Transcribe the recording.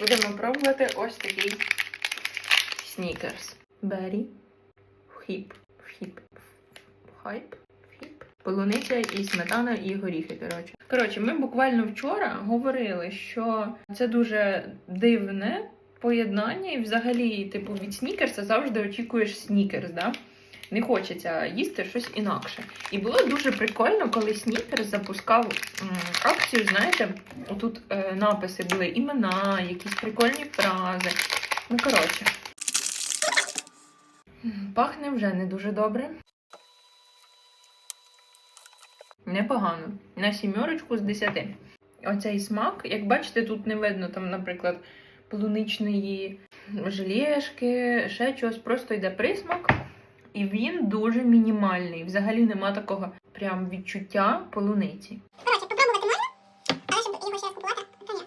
Будемо пробувати ось такий снікерс. Бері. Хіп. Хіп. Хайп. Хіп. Полуниця і сметана, і горіхи. Коротше. Коротше, ми буквально вчора говорили, що це дуже дивне поєднання, і взагалі, типу, від снікерса завжди очікуєш снікерс, да? Не хочеться їсти щось інакше. І було дуже прикольно, коли снікерс запускав акцію, знаєте, тут е, написи були імена, якісь прикольні фрази. Ну, коротше. Пахне вже не дуже добре. Непогано. На сімерочку з 10. Оцей смак, як бачите, тут не видно там, наприклад, полуничної желешки, ще чогось, просто йде присмак. І він дуже мінімальний. Взагалі нема такого прям відчуття полуниці. Короче, попробувати можна, але щоб його ще скупувати, то ні.